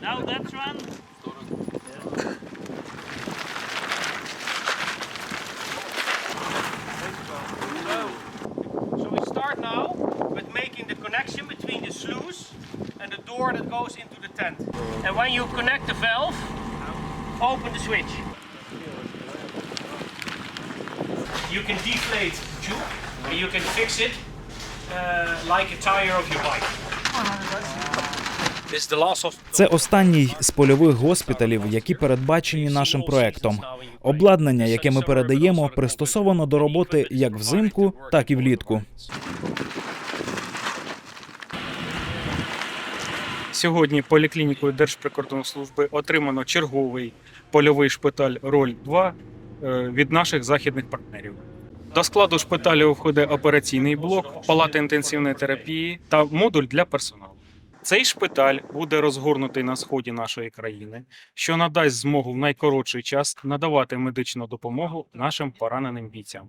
Now that's one. So, so we start now with making the connection between the sluice and the door that goes into the tent. And when you connect the valve, open the switch. You can deflate the tube and you can fix it uh, like a tire of your bike. Це останній з польових госпіталів, які передбачені нашим проектом. Обладнання, яке ми передаємо, пристосовано до роботи як взимку, так і влітку. Сьогодні поліклінікою Держприкордонслужби отримано черговий польовий шпиталь роль 2 е, від наших західних партнерів. До складу шпиталю входить операційний блок, палата інтенсивної терапії та модуль для персоналу. Цей шпиталь буде розгорнутий на сході нашої країни, що надасть змогу в найкоротший час надавати медичну допомогу нашим пораненим бійцям.